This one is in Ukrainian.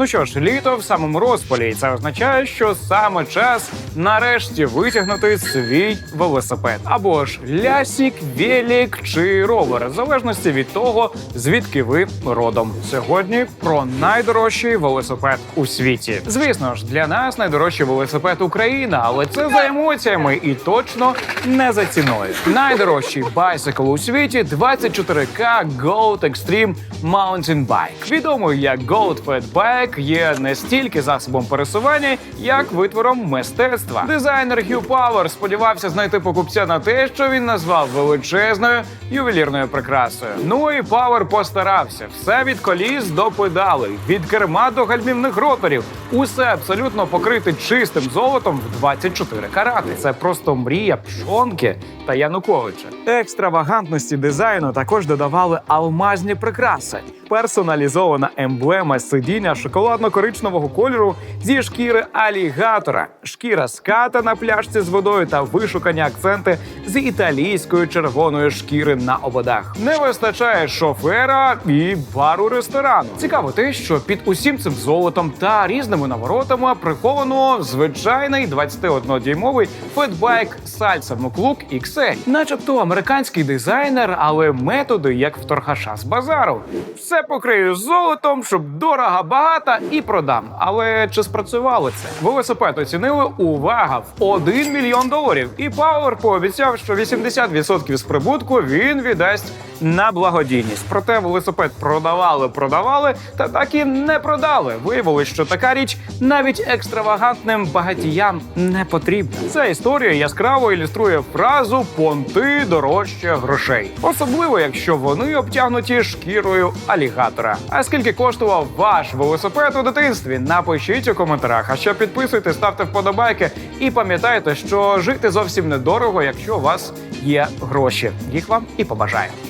Ну що ж, літо в самому розпалі, і це означає, що саме час нарешті витягнути свій велосипед або ж лясік, велик чи ровер, в залежності від того, звідки ви родом. Сьогодні про найдорожчий велосипед у світі. Звісно ж, для нас найдорожчий велосипед Україна, але це за емоціями і точно не за ціною. Найдорожчий байсикл у світі 24K Gold Extreme Mountain Bike. Відомий як Gold Fat Bike є не стільки засобом пересування, як витвором мистецтва. Дизайнер Hugh Power сподівався знайти покупця на те, що він назвав величезною ювелірною прикрасою. Ну і Power постарався. Все від коліс до педалей, від керма до гальмівних роторів. Усе абсолютно покрите чистим золотом в 24 карати. Це просто мрія пшонки та Януковича. Екстравагантності дизайну також додавали алмазні прикраси. Персоналізована емблема сидіння шоколадно-коричневого кольору зі шкіри алігатора, шкіра ската на пляшці з водою та вишукані акценти з італійської червоної шкіри на ободах. Не вистачає шофера і бару ресторану. Цікаво те, що під усім цим золотом та різними наворотами приховано звичайний 21-дюймовий фетбайк Salsa Mukluk XL. начебто американський дизайнер, але методи як в торгаша з базару. Все покрию золотом, щоб дорого, багато і продам. Але чи спрацювало це? Велосипед оцінили увага в 1 мільйон доларів. І Пауер пообіцяв, що 80% з прибутку він віддасть на благодійність. Проте велосипед продавали, продавали, та так і не продали. Виявилось, що така річ навіть екстравагантним багатіям не потрібна. Ця історія яскраво ілюструє фразу понти дорожче грошей, особливо якщо вони обтягнуті шкірою алігатора. А скільки коштував ваш велосипед у дитинстві? Напишіть у коментарях. А ще підписуйтесь, ставте вподобайки і пам'ятайте, що жити зовсім недорого, якщо у вас є гроші. Їх вам і побажаю.